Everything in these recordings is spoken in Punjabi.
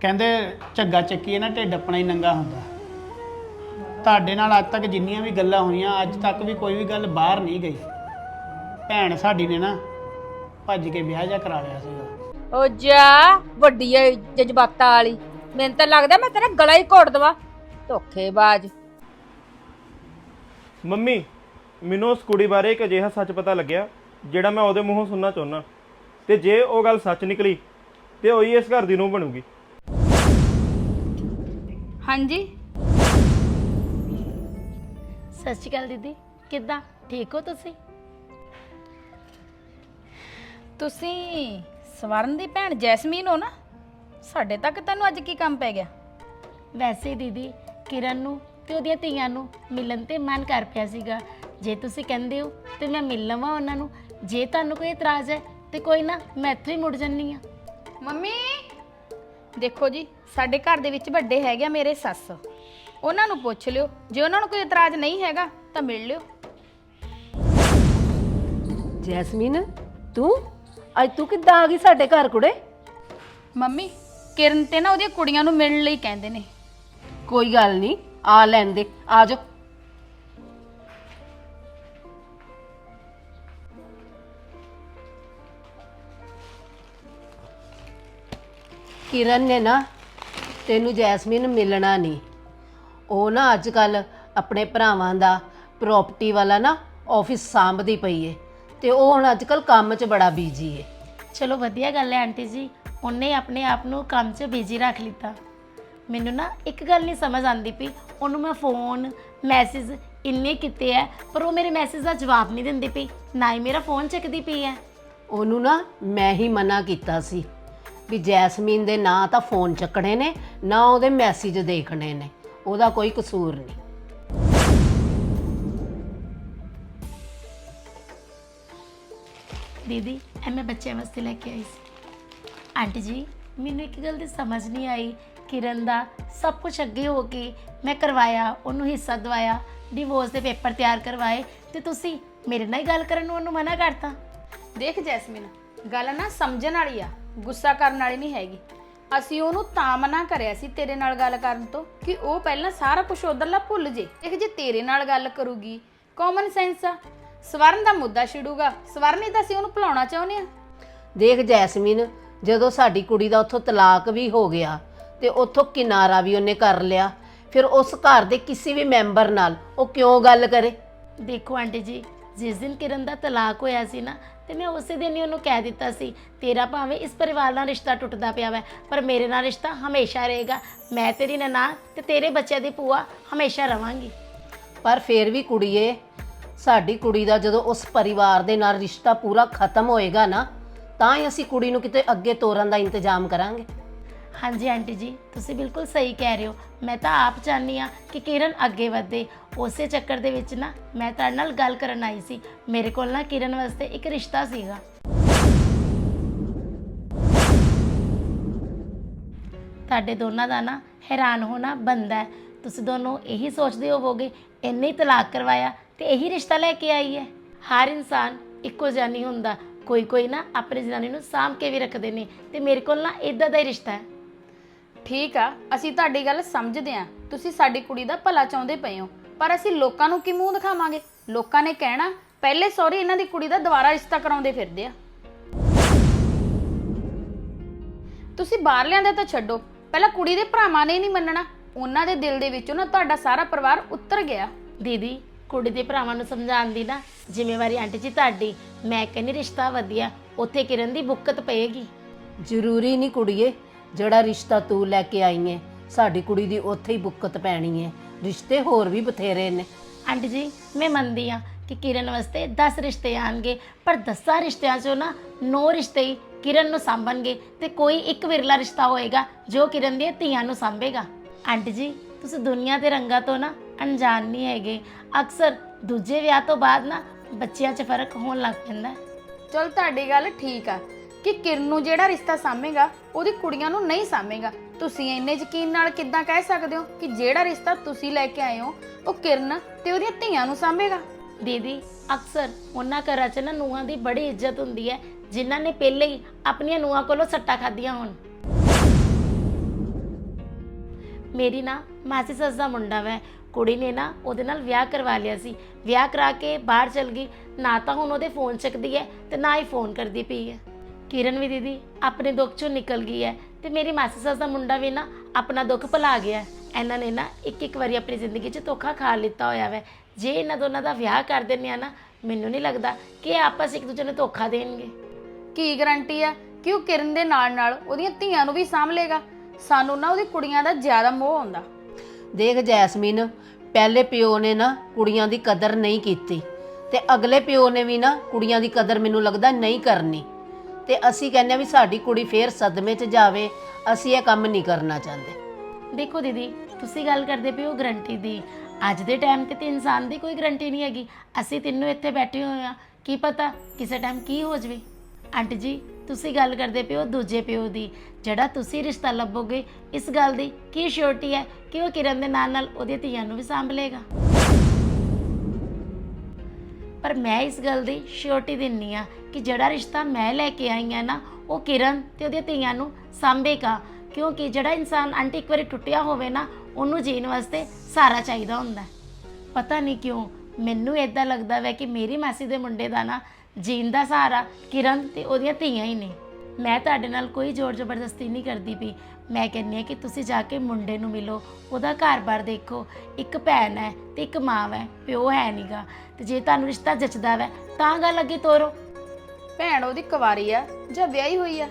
ਕਹਿੰਦੇ ਝੱਗਾ ਚੱਕੀਏ ਨਾ ਢਿੱਡ ਆਪਣਾ ਹੀ ਨੰਗਾ ਹੁੰਦਾ। ਤੁਹਾਡੇ ਨਾਲ ਅੱਜ ਤੱਕ ਜਿੰਨੀਆਂ ਵੀ ਗੱਲਾਂ ਹੋਈਆਂ ਅੱਜ ਤੱਕ ਵੀ ਕੋਈ ਵੀ ਗੱਲ ਬਾਹਰ ਨਹੀਂ ਗਈ। ਭੈਣ ਸਾਡੀ ਨੇ ਨਾ ਭੱਜ ਕੇ ਵਿਆਹ ਜਾ ਕਰਾ ਲਿਆ ਸੀਗਾ। ਓ ਜਾ ਵੱਡੀ ਐ ਜਜ਼ਬਾਤਾਂ ਵਾਲੀ। ਮੈਨੂੰ ਤਾਂ ਲੱਗਦਾ ਮੈਂ ਤੇਰਾ ਗਲਾ ਹੀ ਘੋਟ ਦਵਾ। ਧੋਖੇਬਾਜ਼। ਮੰਮੀ ਮੈਨੂੰ ਉਸ ਕੁੜੀ ਬਾਰੇ ਇੱਕ ਅਜਿਹਾ ਸੱਚ ਪਤਾ ਲੱਗਿਆ ਜਿਹੜਾ ਮੈਂ ਉਹਦੇ ਮੂੰਹੋਂ ਸੁਣਨਾ ਚਾਹੁੰਦਾ ਤੇ ਜੇ ਉਹ ਗੱਲ ਸੱਚ ਨਿਕਲੀ ਤੇ ਉਹੀ ਇਸ ਘਰ ਦੀ ਨੂੰ ਬਣੂਗੀ। ਹਾਂਜੀ। ਸਤਿ ਸ਼੍ਰੀ ਅਕਾਲ ਦੀਦੀ ਕਿੱਦਾਂ? ਠੀਕ ਹੋ ਤੁਸੀਂ? ਤੁਸੀਂ ਸਵਰਨ ਦੀ ਭੈਣ ਜੈਸਮੀਨ ਹੋ ਨਾ? ਸਾਡੇ ਤੱਕ ਤੈਨੂੰ ਅੱਜ ਕੀ ਕੰਮ ਪੈ ਗਿਆ? ਵੈਸੇ ਦੀਦੀ ਕਿਰਨ ਨੂੰ ਤੇ ਉਹਦੀਆਂ ਧੀਆਂ ਨੂੰ ਮਿਲਣ ਤੇ ਮਨ ਕਰ ਪਿਆ ਸੀਗਾ। ਜੇ ਤੁਸੀਂ ਕਹਿੰਦੇ ਹੋ ਤੇ ਮੈਂ ਮਿਲ ਲਵਾਂ ਉਹਨਾਂ ਨੂੰ। ਜੇ ਤੁਹਾਨੂੰ ਕੋਈ ਇਤਰਾਜ਼ ਹੈ ਤੇ ਕੋਈ ਨਾ ਮੈਂ ਇੱਥੋਂ ਹੀ ਮੁੜ ਜੰਨੀ ਆ ਮੰਮੀ ਦੇਖੋ ਜੀ ਸਾਡੇ ਘਰ ਦੇ ਵਿੱਚ ਵੱਡੇ ਹੈਗੇ ਆ ਮੇਰੇ ਸੱਸ। ਉਹਨਾਂ ਨੂੰ ਪੁੱਛ ਲਿਓ ਜੇ ਉਹਨਾਂ ਨੂੰ ਕੋਈ ਇਤਰਾਜ਼ ਨਹੀਂ ਹੈਗਾ ਤਾਂ ਮਿਲ ਲਿਓ। ਜੈਸਮੀਨ ਤੂੰ? ਅੱਜ ਤੂੰ ਕਿੱਦਾਂ ਆ ਗਈ ਸਾਡੇ ਘਰ ਕੁੜੇ? ਮੰਮੀ ਕਿਰਨ ਤੇ ਨਾ ਉਹਦੀਆਂ ਕੁੜੀਆਂ ਨੂੰ ਮਿਲਣ ਲਈ ਕਹਿੰਦੇ ਨੇ। ਕੋਈ ਗੱਲ ਨਹੀਂ ਆ ਲੈਣ ਦੇ ਆ ਜਾ ਕਿਰਨ ਨੇ ਨਾ ਤੈਨੂੰ ਜੈਸਮੀਨ ਮਿਲਣਾ ਨਹੀਂ। ਉਹ ਨਾ ਅੱਜ ਕੱਲ ਆਪਣੇ ਭਰਾਵਾਂ ਦਾ ਪ੍ਰਾਪਰਟੀ ਵਾਲਾ ਨਾ ਆਫਿਸ ਸਾਂਭਦੀ ਪਈ ਏ ਤੇ ਉਹ ਹੁਣ ਅੱਜ ਕੱਲ ਕੰਮ 'ਚ ਬੜਾ ਬੀਜੀ ਏ। ਚਲੋ ਵਧੀਆ ਗੱਲ ਹੈ ਆਂਟੀ ਜੀ ਉਹਨੇ ਆਪਣੇ ਆਪ ਨੂੰ ਕੰਮ 'ਚ ਬਿਜ਼ੀ ਰੱਖ ਲਿੱਤਾ। ਮੈਨੂੰ ਨਾ ਇੱਕ ਗੱਲ ਨਹੀਂ ਸਮਝ ਆਂਦੀ ਪਈ ਉਹਨੂੰ ਮੈਂ ਫੋਨ ਮੈਸੇਜ ਇੰਨੇ ਕੀਤੇ ਐ ਪਰ ਉਹ ਮੇਰੇ ਮੈਸੇਜ ਦਾ ਜਵਾਬ ਨਹੀਂ ਦਿੰਦੀ ਪਈ ਨਾ ਹੀ ਮੇਰਾ ਫੋਨ ਚੱਕਦੀ ਪਈ ਐ ਉਹਨੂੰ ਨਾ ਮੈਂ ਹੀ ਮਨਾ ਕੀਤਾ ਸੀ। ਵੀ ਜੈਸਮੀਨ ਦੇ ਨਾਂ ਤਾਂ ਫੋਨ ਚੱਕਣੇ ਨੇ ਨਾ ਉਹਦੇ ਮੈਸੇਜ ਦੇਖਣੇ ਨੇ। ਉਹਦਾ ਕੋਈ ਕਸੂਰ ਨਹੀਂ। ਦੀਦੀ ਇਹ ਮੈਂ ਬੱਚਿਆਂ ਵਾਸਤੇ ਲੈ ਕੇ ਆਈ ਸੀ। ਆਂਟੀ ਜੀ ਮੈਨੂੰ ਇੱਕ ਗੱਲ ਦੀ ਸਮਝ ਨਹੀਂ ਆਈ। ਕਿਰਨ ਦਾ ਸਭ ਕੁਝ ਅੱਗੇ ਹੋ ਕੇ ਮੈਂ ਕਰਵਾਇਆ ਉਹਨੂੰ ਹਿੱਸਾ ਦਵਾਇਆ ਡਿਵੋਰਸ ਦੇ ਪੇਪਰ ਤਿਆਰ ਕਰਵਾਏ ਤੇ ਤੁਸੀਂ ਮੇਰੇ ਨਾਲ ਹੀ ਗੱਲ ਕਰਨ ਨੂੰ ਉਹਨੂੰ ਮਨਾ ਕਰਤਾ। ਦੇਖ ਜੈਸਮੀਨ ਗੱਲ ਨਾ ਸਮਝਣ ਵਾਲੀ ਆ। ਗੁੱਸਾ ਕਰਨ ਵਾਲੀ ਨਹੀਂ ਹੈਗੀ। ਅਸੀਂ ਉਹਨੂੰ ਤਾਂ ਮਨਾ ਕਰਿਆ ਸੀ ਤੇਰੇ ਨਾਲ ਗੱਲ ਕਰਨ ਤੋਂ ਕਿ ਉਹ ਪਹਿਲਾਂ ਸਾਰਾ ਕੁਝ ਉਧਰਲਾ ਭੁੱਲ ਜੇ। ਦੇਖ ਜੇ ਤੇਰੇ ਨਾਲ ਗੱਲ ਕਰੂਗੀ ਕਾਮਨ ਸੈਂਸ ਆ। ਸਵਰਨ ਦਾ ਮੁੱਦਾ ਛਿੜੂਗਾ। ਸਵਰਨ ਹੀ ਤਾਂ ਅਸੀਂ ਉਹਨੂੰ ਭੁਲਾਉਣਾ ਚਾਹੁੰਦੇ ਆ। ਦੇਖ ਜੈਸਮੀਨ ਜਦੋਂ ਸਾਡੀ ਕੁੜੀ ਦਾ ਉੱਥੋਂ ਤਲਾਕ ਵੀ ਹੋ ਗਿਆ ਤੇ ਉੱਥੋਂ ਕਿਨਾਰਾ ਵੀ ਉਹਨੇ ਕਰ ਲਿਆ ਫਿਰ ਉਸ ਘਰ ਦੇ ਕਿਸੇ ਵੀ ਮੈਂਬਰ ਨਾਲ ਉਹ ਕਿਉਂ ਗੱਲ ਕਰੇ? ਦੇਖੋ ਆਂਟੀ ਜੀ ਜਿਸ ਦਿਨ ਕਿਰਨ ਦਾ ਤਲਾਕ ਹੋਇਆ ਸੀ ਨਾ ਤੇ ਮੈਂ ਉਸੇ ਦਿਨ ਹੀ ਉਹਨੂੰ ਕਹਿ ਦਿੱਤਾ ਸੀ, ਤੇਰਾ ਭਾਵੇਂ ਇਸ ਪਰਿਵਾਰ ਨਾਲ ਰਿਸ਼ਤਾ ਟੁੱਟਦਾ ਪਿਆ ਵੈ, ਪਰ ਮੇਰੇ ਨਾਲ ਰਿਸ਼ਤਾ ਹਮੇਸ਼ਾ ਰਹੇਗਾ। ਮੈਂ ਤੇਰੀ ਨਨਾਣ ਤੇ ਤੇਰੇ ਬੱਚਿਆਂ ਦੀ ਭੂਆ ਹਮੇਸ਼ਾ ਰਵਾਂਗੀ। ਪਰ ਫਿਰ ਵੀ ਕੁੜੀਏ, ਸਾਡੀ ਕੁੜੀ ਦਾ ਜਦੋਂ ਉਸ ਪਰਿਵਾਰ ਦੇ ਨਾਲ ਰਿਸ਼ਤਾ ਪੂਰਾ ਖਤਮ ਹੋਏਗਾ ਨਾ, ਤਾਂ ਹੀ ਅਸੀਂ ਕੁੜੀ ਨੂੰ ਕਿਤੇ ਅੱਗੇ ਤੋਰਨ ਦਾ ਇੰਤਜ਼ਾਮ ਕਰਾਂਗੇ। ਹਾਂਜੀ, ਆਂਟੀ ਜੀ, ਤੁਸੀਂ ਬਿਲਕੁਲ ਸਹੀ ਕਹਿ ਰਹੇ ਹੋ। ਮੈਂ ਤਾਂ ਆਪ ਚਾਹਨੀ ਆ ਕਿ ਕਿਰਨ ਅੱਗੇ ਵਧੇ। ਉਸੇ ਚੱਕਰ ਦੇ ਵਿੱਚ ਨਾ ਮੈਂ ਤੁਹਾਡੇ ਨਾਲ ਗੱਲ ਕਰਨ ਆਈ ਸੀ। ਮੇਰੇ ਕੋਲ ਨਾ ਕਿਰਨ ਵਾਸਤੇ ਇੱਕ ਰਿਸ਼ਤਾ ਸੀਗਾ। ਤੁਹਾਡੇ ਦੋਨਾਂ ਦਾ ਨਾ ਹੈਰਾਨ ਹੋਣਾ ਬੰਦਾ ਹੈ। ਤੁਸੀਂ ਦੋਨੋਂ ਇਹੀ ਸੋਚਦੇ ਹੋਵੋਗੇ, ਇੰਨੇ ਹੀ ਤਲਾਕ ਕਰਵਾਇਆ ਤੇ ਇਹੀ ਰਿਸ਼ਤਾ ਲੈ ਕੇ ਆਈ ਹੈ। ਹਰ ਇਨਸਾਨ ਇੱਕੋ ਜਿਹਾ ਨਹੀਂ ਹੁੰਦਾ। ਕੋਈ ਕੋਈ ਨਾ ਆਪਣੀ ਜਨਾਨੀ ਨੂੰ ਸਾਂਭ ਕੇ ਵੀ ਰੱਖਦੇ ਨੇ ਤੇ ਮੇਰੇ ਕੋਲ ਨਾ ਇਦਾਂ ਦਾ ਹੀ ਰਿਸ਼ਤਾ ਹੈ। ਠੀਕ ਆ ਅਸੀਂ ਤੁਹਾਡੀ ਗੱਲ ਸਮਝਦੇ ਆ। ਤੁਸੀਂ ਸਾਡੀ ਕੁੜੀ ਦਾ ਭਲਾ ਚਾਹੁੰਦੇ ਪਏ ਹੋ ਪਰ ਅਸੀਂ ਲੋਕਾਂ ਨੂੰ ਕੀ ਮੂੰਹ ਦਿਖਾਵਾਂਗੇ? ਲੋਕਾਂ ਨੇ ਕਹਿਣਾ ਪਹਿਲੇ ਸਹੁਰੇ ਇਹਨਾਂ ਦੀ ਕੁੜੀ ਦਾ ਦੁਬਾਰਾ ਰਿਸ਼ਤਾ ਕਰਾਉਂਦੇ ਫਿਰਦੇ ਆ। ਤੁਸੀਂ ਬਾਹਰਲਿਆਂ ਦਾ ਤਾਂ ਛੱਡੋ ਪਹਿਲਾਂ ਕੁੜੀ ਦੇ ਭਰਾਵਾਂ ਨੇ ਨਹੀਂ ਮੰਨਣਾ। ਉਹਨਾਂ ਦੇ ਦਿਲ ਦੇ ਵਿੱਚੋਂ ਨਾ ਤੁਹਾਡਾ ਸਾਰਾ ਪਰਿਵਾਰ ਉੱਤਰ ਗਿਆ। ਦੀਦੀ ਕੁੜੀ ਦੇ ਭਰਾਵਾਂ ਨੂੰ ਸਮਝਾਉਣ ਦੀ ਨਾ ਜ਼ਿੰਮੇਵਾਰੀ ਆਂਟੀ ਜੀ ਤੁਹਾਡੀ। ਮੈਂ ਕਹਿੰਦੀ ਰਿਸ਼ਤਾ ਵਧੀਆ ਉੱਥੇ ਕਿਰਨ ਦੀ ਬੁੱਕਤ ਪਏਗੀ। ਜ਼ਰੂਰੀ ਨਹੀਂ ਕੁੜੀਏ ਜਿਹੜਾ ਰਿਸ਼ਤਾ ਤੂੰ ਲੈ ਕੇ ਆਈ ਹੈ ਸਾਡੀ ਕੁੜੀ ਦੀ ਉੱਥੇ ਹੀ ਬੁੱਕਤ ਪੈਣੀ ਹੈ ਰਿਸ਼ਤੇ ਹੋਰ ਵੀ ਬਥੇਰੇ ਨੇ। ਆਂਟੀ ਜੀ ਮੈਂ ਮੰਨਦੀ ਆ ਕਿ ਕਿਰਨ ਵਾਸਤੇ 10 ਰਿਸ਼ਤੇ ਆਣਗੇ ਪਰ 10 ਰਿਸ਼ਤਿਆਂ ਚੋਂ ਨਾ 9 ਰਿਸ਼ਤੇ ਹੀ ਕਿਰਨ ਨੂੰ ਸਾਂਭਣਗੇ ਤੇ ਕੋਈ ਇੱਕ ਵਿਰਲਾ ਰਿਸ਼ਤਾ ਹੋਏਗਾ ਜੋ ਕਿਰਨ ਦੀਆਂ ਧੀਆਂ ਨੂੰ ਸਾਂਭੇਗਾ। ਆਂਟੀ ਜੀ ਤੁਸੀਂ ਦੁਨੀਆ ਦੇ ਰੰਗਾਂ ਤੋਂ ਨਾ ਅਣਜਾਣ ਨਹੀਂ ਹੈਗੇ। ਅਕਸਰ ਦੂਜੇ ਵਿਆਹ ਤੋਂ ਬਾਅਦ ਨਾ ਬੱਚਿਆਂ 'ਚ ਫ਼ਰਕ ਹੋਣ ਲੱਗ ਪੈਂਦਾ। ਹੈ ਚਲ ਤੁਹਾਡੀ ਗੱਲ ਠੀਕ ਆ। ਕਿ ਕਿਰਨ ਨੂੰ ਜਿਹੜਾ ਰਿਸ਼ਤਾ ਸਾਂਭੇਗਾ, ਉਹਦੀ ਕੁੜੀਆਂ ਨੂੰ ਨਹੀਂ ਸਾਂਭੇਗਾ। ਤੁਸੀਂ ਇੰਨੇ ਯਕੀਨ ਨਾਲ ਕਿੱਦਾਂ ਕਹਿ ਸਕਦੇ ਹੋ ਕਿ ਜਿਹੜਾ ਰਿਸ਼ਤਾ ਤੁਸੀਂ ਲੈ ਕੇ ਆਏ ਹੋ, ਉਹ ਕਿਰਨ ਤੇ ਉਹਦੀਆਂ ਧੀਆਂ ਨੂੰ ਸਾਂਭੇਗਾ? ਦੀਦੀ, ਅਕਸਰ ਉਹਨਾਂ ਘਰਾਂ 'ਚ ਨਾ ਨੂੰਹਾਂ ਦੀ ਬੜੀ ਇੱਜ਼ਤ ਹੁੰਦੀ ਹੈ, ਜਿਨ੍ਹਾਂ ਨੇ ਪਹਿਲੇ ਹੀ ਆਪਣੀਆਂ ਨੂੰਹਾਂ ਕੋਲੋਂ ਸੱਟਾਂ ਖਾਧੀਆਂ ਹੋਣ। ਮੇਰੀ ਨਾ ਮਾਸੀ ਸੱਸ ਦਾ ਮੁੰਡਾ ਵੈ। ਕੁੜੀ ਨੇ ਨਾ ਉਹਦੇ ਨਾਲ ਵਿਆਹ ਕਰਵਾ ਲਿਆ ਸੀ। ਵਿਆਹ ਕਰਾ ਕੇ ਬਾਹਰ ਚਲ ਗਈ। ਨਾ ਤਾਂ ਹੁਣ ਉਹਦੇ ਫੋਨ ਚੱਕਦੀ ਹੈ ਤੇ ਨਾ ਹੀ ਫੋਨ ਕਰਦੀ ਪਈ ਹੈ। ਕਿਰਨ ਵੀ ਦੀਦੀ ਆਪਣੇ ਦੁੱਖ ਚੋਂ ਨਿਕਲ ਗਈ ਹੈ ਤੇ ਮੇਰੀ ਮਾਸੀ ਸੱਸ ਦਾ ਮੁੰਡਾ ਵੀ ਨਾ ਆਪਣਾ ਦੁੱਖ ਭੁਲਾ ਗਿਆ ਹੈ। ਇਹਨਾਂ ਨੇ ਨਾ ਇੱਕ ਇੱਕ ਵਾਰੀ ਆਪਣੀ ਜ਼ਿੰਦਗੀ 'ਚ ਧੋਖਾ ਖਾ ਲਿੱਤਾ ਹੋਇਆ ਵੈ। ਜੇ ਇਹਨਾਂ ਦੋਨਾਂ ਦਾ ਵਿਆਹ ਕਰ ਦਿੰਦੇ ਆ ਨਾ ਮੈਨੂੰ ਨਹੀਂ ਲੱਗਦਾ ਕਿ ਇਹ ਆਪਸ ਇੱਕ ਦੂਜੇ ਨੂੰ ਧੋਖਾ ਦੇਣਗੇ। ਕੀ ਗਾਰੰਟੀ ਆ ਕਿ ਉਹ ਕਿਰਨ ਦੇ ਨਾਲ ਨਾਲ ਉਹਦੀਆਂ ਧੀਆਂ ਨੂੰ ਵੀ ਸਾਂਭ ਲੇਗਾ ਸਾਨੂੰ ਨਾ ਉਹਦੀ ਕੁੜੀਆਂ ਦਾ ਜ਼ਿਆਦਾ ਮੋਹ ਆਉਂਦਾ। ਦੇਖ ਜੈਸਮੀਨ ਪਹਿਲੇ ਪਿਓ ਨੇ ਨਾ ਕੁੜੀਆਂ ਦੀ ਕਦਰ ਨਹੀਂ ਕੀਤੀ ਤੇ ਅਗਲੇ ਪਿਓ ਨੇ ਵੀ ਨਾ ਕੁੜੀਆਂ ਦੀ ਕਦਰ ਮੈਨੂੰ ਲੱਗਦਾ ਨਹੀਂ ਕਰਨੀ। ਤੇ ਅਸੀਂ ਕਹਿੰਦੇ ਹਾਂ ਵੀ ਸਾਡੀ ਕੁੜੀ ਫੇਰ ਸਦਮੇ 'ਚ ਜਾਵੇ, ਅਸੀਂ ਇਹ ਕੰਮ ਨਹੀਂ ਕਰਨਾ ਚਾਹੁੰਦੇ। ਦੇਖੋ ਦੀਦੀ, ਤੁਸੀਂ ਗੱਲ ਕਰਦੇ ਪਏ ਹੋ ਗਰੰਟੀ ਦੀ। ਅੱਜ ਦੇ ਟਾਈਮ ਤੇ ਤੇ ਇਨਸਾਨ ਦੀ ਕੋਈ ਗਰੰਟੀ ਨਹੀਂ ਹੈਗੀ। ਅਸੀਂ ਤਿੰਨੋਂ ਇੱਥੇ ਬੈਠੇ ਹੋਏ ਆ ਕੀ ਪਤਾ ਕਿਸੇ ਟਾਈਮ ਕੀ ਹੋ ਜਵੇ। ਆਂਟੀ ਜੀ, ਤੁਸੀਂ ਗੱਲ ਕਰਦੇ ਪਿਓ ਦੂਜੇ ਪਿਓ ਦੀ। ਜਿਹੜਾ ਤੁਸੀਂ ਰਿਸ਼ਤਾ ਲੱਭੋਗੇ, ਇਸ ਗੱਲ ਦੀ ਕੀ ਸ਼ੋਰਟੀ ਹੈ ਕਿ ਉਹ ਕਿਰਨ ਦੇ ਨਾਲ ਨਾਲ ਉਹਦੀਆਂ ਧੀਆਂ ਨੂੰ ਵੀ ਸਾਂਭ ਲਏਗਾ? ਪਰ ਮੈਂ ਇਸ ਗੱਲ ਦੀ ਸ਼ੋਰਟੀ ਦਿੰਨੀ ਆ ਕਿ ਜਿਹੜਾ ਰਿਸ਼ਤਾ ਮੈਂ ਲੈ ਕੇ ਆਈ ਆ ਨਾ, ਉਹ ਕਿਰਨ ਤੇ ਉਹਦੀਆਂ ਧੀਆਂ ਨੂੰ ਸਾਂਭੇਗਾ ਕਿਉਂਕਿ ਜਿਹੜਾ ਇਨਸਾਨ ਆਂਟੀ ਇੱਕ ਵਾਰੀ ਟੁੱਟਿਆ ਹੋਵੇ ਨਾ, ਉਹਨੂੰ ਜੀਣ ਵਾਸਤੇ ਸਹਾਰਾ ਚਾਹੀਦਾ ਹੁੰਦਾ ਪਤਾ ਨਹੀਂ ਕਿਉਂ, ਮੈਨੂੰ ਇਦਾਂ ਲੱਗਦਾ ਵੈ ਕਿ ਮੇਰੀ ਮਾਸੀ ਦੇ ਮੁੰਡੇ ਦਾ ਨਾ ਜੀਣ ਦਾ ਸਹਾਰਾ ਕਿਰਨ ਤੇ ਉਹਦੀਆਂ ਧੀਆਂ ਹੀ ਨੇ। ਮੈਂ ਤੁਹਾਡੇ ਨਾਲ ਕੋਈ ਜ਼ੋਰ ਜ਼ਬਰਦਸਤੀ ਨਹੀਂ ਕਰਦੀ ਪਈ। ਮੈਂ ਕਹਿੰਨੀ ਆ ਕਿ ਤੁਸੀਂ ਜਾ ਕੇ ਮੁੰਡੇ ਨੂੰ ਮਿਲੋ ਉਹਦਾ ਘਰ-ਬਾਰ ਦੇਖੋ ਇੱਕ ਭੈਣ ਹੈ ਤੇ ਇੱਕ ਮਾਂ ਹੈ ਪਿਓ ਹੈ ਨੀਗਾ ਤੇ ਜੇ ਤੁਹਾਨੂੰ ਰਿਸ਼ਤਾ ਜਚਦਾ ਵੈ ਤਾਂ ਗੱਲ ਅੱਗੇ ਤੋਰੋ। ਭੈਣ ਉਹਦੀ ਕੁਵਾਰੀ ਆ ਜਾਂ ਵਿਆਹੀ ਹੋਈ ਆ?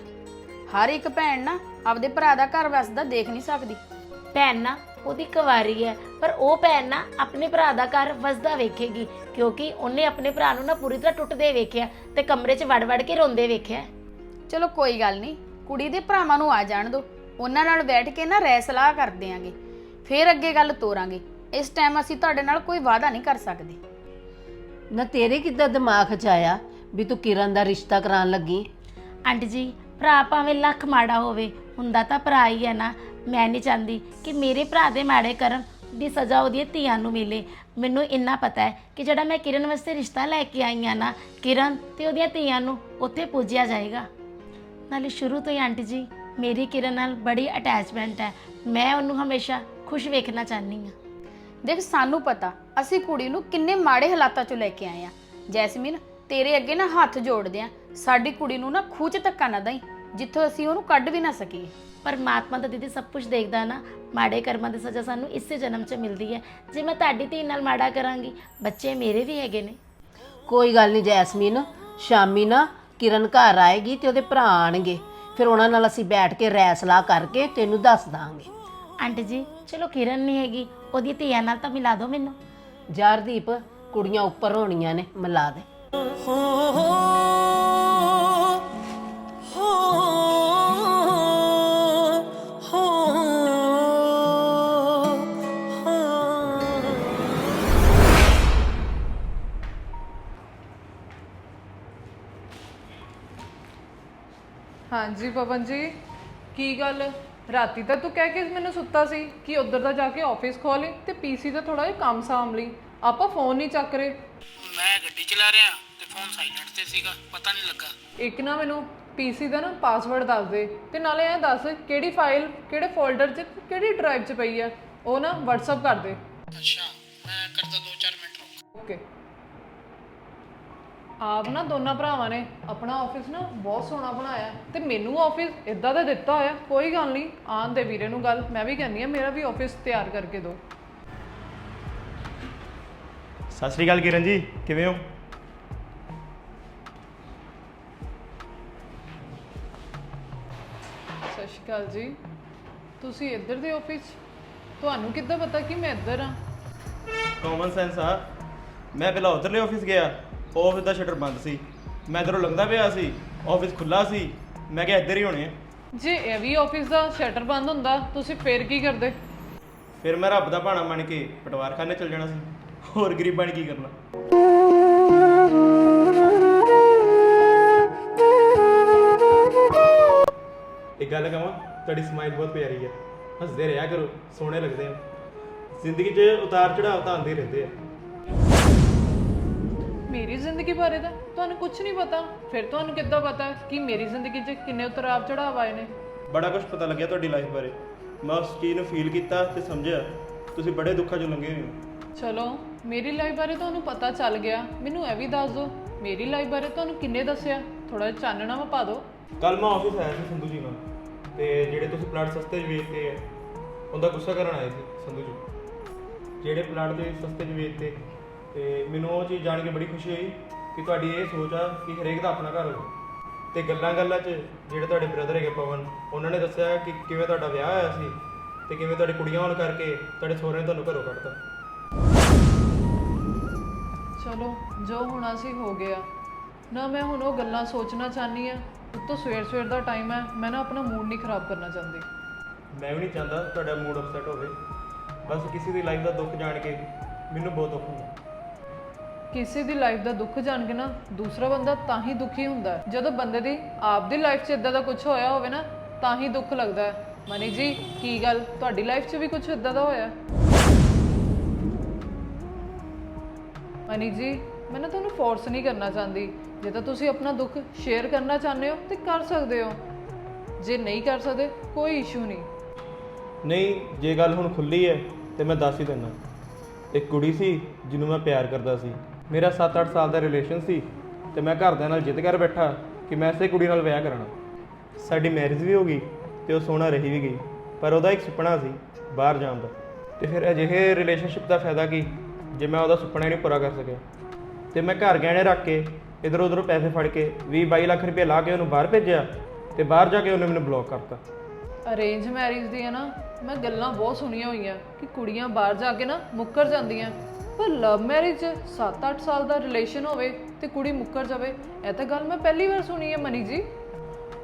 ਹਰ ਇੱਕ ਭੈਣ ਨਾ ਆਪਦੇ ਭਰਾ ਦਾ ਘਰ ਵਸਦਾ ਦੇਖ ਨਹੀਂ ਸਕਦੀ। ਭੈਣ ਨਾ ਉਹਦੀ ਕੁਵਾਰੀ ਹੈ ਪਰ ਉਹ ਭੈਣ ਨਾ ਆਪਣੇ ਭਰਾ ਦਾ ਘਰ ਵਸਦਾ ਵੇਖੇਗੀ ਕਿਉਂਕਿ ਉਹਨੇ ਆਪਣੇ ਭਰਾ ਨੂੰ ਨਾ ਪੂਰੀ ਤਰ੍ਹਾਂ ਟੁੱਟਦੇ ਵੇਖਿਆ ਤੇ ਕਮਰੇ 'ਚ ਵੜ-ਵੜ ਕੇ ਰੋਂਦੇ ਵੇਖਿਆ। ਚਲੋ ਕੋਈ ਗੱਲ ਨਹੀਂ ਕੁੜੀ ਦੇ ਭਰਾਵਾਂ ਨੂੰ ਆ ਜਾਣ ਦਿਓ ਉਹਨਾਂ ਨਾਲ ਬੈਠ ਕੇ ਨਾ ਰਾਏ ਸਲਾਹ ਕਰ ਦਿਆਂਗੇ ਫੇਰ ਅੱਗੇ ਗੱਲ ਤੋਰਾਂਗੇ। ਇਸ ਟਾਈਮ ਅਸੀਂ ਤੁਹਾਡੇ ਨਾਲ ਕੋਈ ਵਾਅਦਾ ਨਹੀਂ ਕਰ ਸਕਦੇ। ਨਾ ਤੇਰੇ ਕਿੱਦਾਂ ਦਿਮਾਗ 'ਚ ਆਇਆ ਵੀ ਤੂੰ ਕਿਰਨ ਦਾ ਰਿਸ਼ਤਾ ਕਰਾਉਣ ਲੱਗੀ? ਆਂਟੀ ਜੀ ਭਰਾ ਭਾਵੇਂ ਲੱਖ ਮਾੜਾ ਹੋਵੇ ਹੁੰਦਾ ਤਾਂ ਭਰਾ ਹੀ ਹੈ ਨਾ। ਮੈਂ ਨਹੀਂ ਚਾਹੁੰਦੀ ਕਿ ਮੇਰੇ ਭਰਾ ਦੇ ਮਾੜੇ ਕਰਮ ਦੀ ਸਜ਼ਾ ਉਹਦੀਆਂ ਧੀਆਂ ਨੂੰ ਮਿਲੇ। ਮੈਨੂੰ ਇੰਨਾ ਪਤਾ ਹੈ ਕਿ ਜਿਹੜਾ ਮੈਂ ਕਿਰਨ ਵਾਸਤੇ ਰਿਸ਼ਤਾ ਲੈ ਕੇ ਆਈ ਆ ਨਾ ਕਿਰਨ ਤੇ ਉਹਦੀਆਂ ਧੀਆਂ ਨੂੰ ਉੱਥੇ ਪੂਜਿਆ ਜਾਏਗਾ। ਨਾਲੇ ਸ਼ੁਰੂ ਤੋਂ ਹੀ ਆਂਟੀ ਜੀ ਮੇਰੀ ਕਿਰਨ ਨਾਲ ਬੜੀ ਅਟੈਚਮੈਂਟ ਹੈ। ਮੈਂ ਉਹਨੂੰ ਹਮੇਸ਼ਾ ਖੁਸ਼ ਵੇਖਣਾ ਚਾਹਨੀ ਹਾਂ। ਦੇਖ ਸਾਨੂੰ ਪਤਾ ਅਸੀਂ ਕੁੜੀ ਨੂੰ ਕਿੰਨੇ ਮਾੜੇ ਹਾਲਾਤਾਂ ਚੋਂ ਲੈ ਕੇ ਆਏ ਆ ਜੈਸਮੀਨ ਤੇਰੇ ਅੱਗੇ ਨਾ ਹੱਥ ਜੋੜਦੇ ਆ ਸਾਡੀ ਕੁੜੀ ਨੂੰ ਨਾ ਖੂਚ ਧੱਕਾ ਨਾ ਦਈ ਜਿੱਥੋਂ ਅਸੀਂ ਉਹਨੂੰ ਕੱਢ ਵੀ ਨਾ ਸਕੀਏ। ਪਰਮਾਤਮਾ ਤਾਂ ਦੀਦੀ ਸਭ ਕੁਝ ਦੇਖਦਾ ਨਾ ਮਾੜੇ ਕਰਮਾਂ ਦੀ ਸਜ਼ਾ ਸਾਨੂੰ ਇਸੇ ਜਨਮ 'ਚ ਮਿਲਦੀ ਹੈ। ਜੇ ਮੈਂ ਤੁਹਾਡੀ ਧੀ ਨਾਲ ਮਾੜਾ ਕਰਾਂਗੀ ਬੱਚੇ ਮੇਰੇ ਵੀ ਹੈਗੇ ਨੇ। ਕੋਈ ਗੱਲ ਨਹੀਂ ਜੈਸਮੀਨ ਸ਼ਾਮੀ ਨਾ ਕਿਰਨ ਘਰ ਆਏਗੀ ਤੇ ਉਹਦੇ ਭਰਾ ਆਣਗੇ। ਫਿਰ ਉਹਨਾਂ ਨਾਲ ਅਸੀਂ ਬੈਠ ਕੇ ਰਾਏ ਸਲਾਹ ਕਰਕੇ ਤੈਨੂੰ ਦੱਸ ਦਾਂਗੇ। ਆਂਟੀ ਜੀ ਚਲੋ ਕਿਰਨ ਨਹੀਂ ਹੈਗੀ ਉਹਦੀ ਧੀਆਂ ਨਾਲ ਤਾਂ ਮਿਲਾ ਦਿਓ ਮੈਨੂੰ। ਜਰਦੀਪ ਕੁੜੀਆਂ ਉੱਪਰ ਹੋਣੀਆਂ ਨੇ ਮਿਲਾ ਦੇ। ਹਾਂਜੀ ਪਵਨ ਜੀ ਕੀ ਗੱਲ? ਰਾਤੀ ਤਾਂ ਤੂੰ ਕਹਿ ਕੇ ਮੈਨੂੰ ਸੁੱਤਾ ਸੀ ਕਿ ਉਧਰ ਦਾ ਜਾ ਕੇ ਆਫਿਸ ਖੋਲੀ ਤੇ ਪੀਸੀ ਦਾ ਥੋੜਾ ਜਿਹਾ ਕੰਮ ਸਾਂਭ ਲਈ ਆਪਾਂ ਫੋਨ ਨਹੀਂ ਚੱਕ ਰਹੇ। ਮੈਂ ਗੱਡੀ ਚਲਾ ਰਿਹਾ ਤੇ ਫੋਨ ਸਾਈਲੈਂਟ ਤੇ ਸੀਗਾ ਪਤਾ ਨਹੀਂ ਲੱਗਾ। ਇੱਕ ਨਾ ਮੈਨੂੰ ਪੀਸੀ ਦਾ ਨਾ ਪਾਸਵਰਡ ਦੱਸ ਦੇ ਤੇ ਨਾਲੇ ਇਹ ਦੱਸ ਕਿਹੜੀ ਫਾਈਲ ਕਿਹੜੇ ਫੋਲਡਰ 'ਚ ਕਿਹੜੀ ਡਰਾਈਵ 'ਚ ਪਈ ਆ। ਉਹ ਨਾ WhatsApp ਕਰ ਦੇ। ਅੱਛਾ ਮੈਂ ਕਰਦਾ 2-4 ਮਿੰਟ ਰੁਕ। ਓਕੇ ਆਪ ਨਾ ਦੋਨਾਂ ਭਰਾਵਾਂ ਨੇ ਆਪਣਾ ਆਫਿਸ ਨਾ ਬਹੁਤ ਸੋਹਣਾ ਬਣਾਇਆ ਤੇ ਮੈਨੂੰ ਆਫਿਸ ਇਦਾਂ ਦਾ ਦਿੱਤਾ ਹੋਇਆ ਕੋਈ ਗੱਲ ਨਹੀਂ ਆਣ ਦੇ ਵੀਰੇ ਨੂੰ ਗੱਲ ਮੈਂ ਵੀ ਕਹਿੰਦੀ ਆ ਮੇਰਾ ਵੀ ਆਫਿਸ ਤਿਆਰ ਕਰਕੇ ਦਿਓ। ਸਤਿ ਸ਼੍ਰੀ ਅਕਾਲ ਕਿਰਨ ਜੀ ਕਿਵੇਂ ਹੋ? ਸਤਿ ਸ਼੍ਰੀ ਅਕਾਲ ਜੀ ਤੁਸੀਂ ਇੱਧਰ ਦੇ ਆਫਿਸ ਤੁਹਾਨੂੰ ਕਿੱਦਾਂ ਪਤਾ ਕਿ ਮੈਂ ਇੱਧਰ ਆ ਕਾਮਨ ਸੈਂਸ ਆ। ਮੈਂ ਪਹਿਲਾਂ ਉਧਰਲੇ ਆਫਿਸ ਗਿਆ। ਆਫਿਸ ਦਾ ਸ਼ਟਰ ਬੰਦ ਸੀ। ਮੈਂ ਇਧਰੋਂ ਲੰਘਦਾ ਪਿਆ ਸੀ ਆਫਿਸ ਖੁੱਲਾ ਸੀ। ਮੈਂ ਕਿਹਾ ਇੱਧਰ ਹੀ ਹੋਣੇ ਆ। ਜੇ ਇਹ ਵੀ ਆਫਿਸ ਦਾ ਸ਼ਟਰ ਬੰਦ ਹੁੰਦਾ ਤੁਸੀਂ ਫੇਰ ਕੀ ਕਰਦੇ? ਫਿਰ ਮੈਂ ਰੱਬ ਦਾ ਭਾਣਾ ਮੰਨ ਕੇ ਪਟਵਾਰਖਾਨੇ ਚਲ ਜਾਣਾ ਸੀ। ਹੋਰ ਗਰੀਬਾਂ ਨੇ ਕੀ ਕਰਨਾ? ਇੱਕ ਗੱਲ ਕਹਾਂ ਤੁਹਾਡੀ ਸਮਾਈਲ ਬਹੁਤ ਪਿਆਰੀ ਹੈ ਹੱਸਦੇ ਰਿਹਾ ਕਰੋ ਸੋਹਣੇ ਲੱਗਦੇ ਹੋ ਜ਼ਿੰਦਗੀ 'ਚ ਉਤਾਰ ਚੜਾਵ ਤਾਂ ਆਉਂਦੇ ਰਹਿੰਦੇ ਆ। ਮੇਰੀ ਜ਼ਿੰਦਗੀ ਬਾਰੇ ਤਾਂ ਤੁਹਾਨੂੰ ਕੁਝ ਨਹੀਂ ਪਤਾ। ਫਿਰ ਤੁਹਾਨੂੰ ਕਿੱਦਾਂ ਪਤਾ ਕਿ ਮੇਰੀ ਜ਼ਿੰਦਗੀ 'ਚ ਕਿੰਨੇ ਉਤਰਾਵ ਚੜਾਵ ਆਏ ਨੇ? ਬੜਾ ਕੁਝ ਪਤਾ ਲੱਗਿਆ ਤੁਹਾਡੀ ਲਾਈਫ ਬਾਰੇ। ਮੈਂ ਉਸ ਚੀਜ਼ ਨੂੰ ਫੀਲ ਕੀਤਾ ਤੇ ਸਮਝਿਆ। ਤੁਸੀਂ ਬੜੇ ਦੁੱਖਾਂ 'ਚੋਂ ਲੰਘੇ ਹੋਏ ਹੋ। ਚਲੋ ਮੇਰੀ ਲਾਈਫ ਬਾਰੇ ਤੁਹਾਨੂੰ ਪਤਾ ਚੱਲ ਗਿਆ। ਮੈਨੂੰ ਇਹ ਵੀ ਦੱਸ ਦਿਓ ਮੇਰੀ ਲਾਈਫ ਬਾਰੇ ਤੁਹਾਨੂੰ ਕਿੰਨੇ ਦੱਸਿਆ? ਥੋੜਾ ਚਾਨਣਾ ਵਾ ਪਾ ਦਿਓ। ਕੱਲ ਮੈਂ ਆਫਿਸ ਆਇਆ ਸੀ ਸੰਧੂ ਜੀ ਨਾਲ। ਤੇ ਜਿਹੜੇ ਤੁਸੀਂ ਪਲਾਟ ਸਸਤੇ 'ਚ ਵੇਚਦੇ ਆ ਉਹਦਾ ਗੁੱਸਾ ਕਰਨ ਆਏ ਸੀ ਸੰਧੂ ਜੀ। ਜਿਹੜੇ ਪਲਾਟ ਦੇ ਸਸਤੇ 'ਚ ਵੇਚਦੇ ਤੇ ਮੈਨੂੰ ਉਹ ਚੀਜ਼ ਜਾਣ ਕੇ ਬੜੀ ਖੁਸ਼ੀ ਹੋਈ ਕਿ ਤੁਹਾਡੀ ਇਹ ਸੋਚ ਆ ਕਿ ਹਰੇਕ ਦਾ ਆਪਣਾ ਘਰ ਹੋਵੇ। ਤੇ ਗੱਲਾਂ ਗੱਲਾਂ 'ਚ ਜਿਹੜੇ ਤੁਹਾਡੇ ਬ੍ਰਦਰ ਹੈਗੇ ਪਵਨ ਉਹਨਾਂ ਨੇ ਦੱਸਿਆ ਕਿ ਕਿਵੇਂ ਤੁਹਾਡਾ ਵਿਆਹ ਹੋਇਆ ਸੀ ਤੇ ਕਿਵੇਂ ਤੁਹਾਡੀ ਕੁੜੀਆਂ ਹੋਣ ਕਰਕੇ ਤੁਹਾਡੇ ਸਹੁਰੇ ਨੇ ਤੁਹਾਨੂੰ ਘਰੋਂ ਕੱਢਤਾ। ਚਲੋ ਜੋ ਹੋਣਾ ਸੀ ਹੋ ਗਿਆ। ਨਾ ਮੈਂ ਹੁਣ ਉਹ ਗੱਲਾਂ ਸੋਚਣਾ ਚਾਹਨੀ ਆ ਉੱਤੋਂ ਸਵੇਰ ਸਵੇਰ ਦਾ ਟਾਈਮ ਹੈ ਮੈਂ ਨਾ ਆਪਣਾ ਮੂਡ ਨਹੀਂ ਖਰਾਬ ਕਰਨਾ ਚਾਹੁੰਦੀ। ਮੈਂ ਵੀ ਨਹੀਂ ਚਾਹੁੰਦਾ ਤੁਹਾਡਾ ਮੂਡ ਅਪਸੈਟ ਹੋਵੇ। ਬਸ ਕਿਸੇ ਦੀ ਲਾਈਫ ਦਾ ਦੁੱਖ ਜਾਣ ਕੇ ਮੈਨੂੰ ਬਹੁਤ ਦੁੱਖ ਹੁੰਦਾ। ਕਿਸੇ ਦੀ ਲਾਈਫ ਦਾ ਦੁੱਖ ਜਾਣ ਕੇ ਨਾ ਦੂਸਰਾ ਬੰਦਾ ਤਾਂ ਹੀ ਦੁਖੀ ਹੁੰਦਾ ਹੈ। ਜਦੋਂ ਬੰਦੇ ਦੀ ਆਪ ਦੀ ਲਾਈਫ 'ਚ ਇਦਾਂ ਦਾ ਕੁਝ ਹੋਇਆ ਹੋਵੇ ਨਾ, ਤਾਂ ਹੀ ਦੁੱਖ ਲੱਗਦਾ ਹੈ। ਮਨੀ ਜੀ, ਕੀ ਗੱਲ? ਤੁਹਾਡੀ ਲਾਈਫ 'ਚ ਵੀ ਕੁਝ ਇਦਾਂ ਦਾ ਹੋਇਆ ਮਨੀ ਜੀ, ਮੈਂ ਨਾ ਤੁਹਾਨੂੰ ਫੋਰਸ ਨਹੀਂ ਕਰਨਾ ਚਾਹੁੰਦੀ। ਜੇ ਤਾਂ ਤੁਸੀਂ ਆਪਣਾ ਦੁੱਖ ਸ਼ੇਅਰ ਕਰਨਾ ਚਾਹੁੰਦੇ ਹੋ ਤੇ ਕਰ ਸਕਦੇ ਹੋ। ਜੇ ਨਹੀਂ ਕਰ ਸਕਦੇ, ਕੋਈ ਇਸ਼ੂ ਨਹੀਂ। ਨਹੀਂ, ਜੇ ਗੱਲ ਹੁਣ ਖੁੱਲੀ ਹੈ ਤੇ ਮੈਂ ਦੱਸ ਹੀ ਦਿੰਦਾ। ਇੱਕ ਕੁੜੀ ਸੀ, ਜਿਹਨੂੰ ਮੈਂ ਪਿਆਰ ਕਰਦਾ ਸੀ। ਮੇਰਾ 7-8 ਸਾਲ ਦਾ ਰਿਲੇਸ਼ਨ ਸੀ ਤੇ ਮੈਂ ਘਰਦਿਆਂ ਨਾਲ ਜਿੱਦ ਕਰ ਬੈਠਾ ਕਿ ਮੈਂ ਇਸੇ ਕੁੜੀ ਨਾਲ ਵਿਆਹ ਕਰਾਣਾ ਸਾਡੀ ਮੈਰਿਜ ਵੀ ਹੋ ਗਈ ਤੇ ਉਹ ਸੋਹਣਾ ਰਹੀ ਵੀ ਗਈ, ਪਰ ਉਹਦਾ ਇੱਕ ਸੁਪਨਾ ਸੀ ਬਾਹਰ ਜਾਣ ਦਾ। ਤੇ ਫਿਰ ਅਜਿਹੇ ਰਿਲੇਸ਼ਨਸ਼ਿਪ ਦਾ ਫਾਇਦਾ ਕੀ? ਜੇ ਮੈਂ ਉਹਦਾ ਸੁਪਨਾ ਹੀ ਨਹੀਂ ਪੂਰਾ ਕਰ ਸਕਿਆ। ਤੇ ਮੈਂ ਘਰ ਗਹਿਣੇ ਰੱਖ ਕੇ ਇਧਰ ਉਧਰੋਂ ਪੈਸੇ ਫੜ ਕੇ 20-22 ਲੱਖ ਰੁਪਏ ਲਾ ਕੇ ਉਹਨੂੰ ਬਾਹਰ ਭੇਜਿਆ ਤੇ ਬਾਹਰ ਜਾ ਕੇ ਉਹਨੇ ਮੈਨੂੰ ਬਲੌਕ ਕਰਤਾ। ਅਰੇਂਜ ਮੈਰਿਜ ਦੀਆਂ ਨਾ ਮੈਂ ਗੱਲਾਂ ਬਹੁਤ ਸੁਣੀਆਂ ਹੋਈਆਂ ਕਿ ਕੁੜੀਆਂ ਬਾਹਰ ਜਾ ਕੇ ਨਾ ਮੁੱਕਰ ਜਾਂਦੀਆਂ। ਪਰ ਲਵ ਮੈਰਿਜ 7-8 ਸਾਲ ਦਾ ਰਿਲੇਸ਼ਨ ਹੋਵੇ ਤੇ ਕੁੜੀ ਮੁੱਕਰ ਜਾਵੇ ਇਹ ਤਾਂ ਗੱਲ ਮੈਂ ਪਹਿਲੀ ਵਾਰ ਸੁਣੀ ਹੈ ਮਨੀ ਜੀ।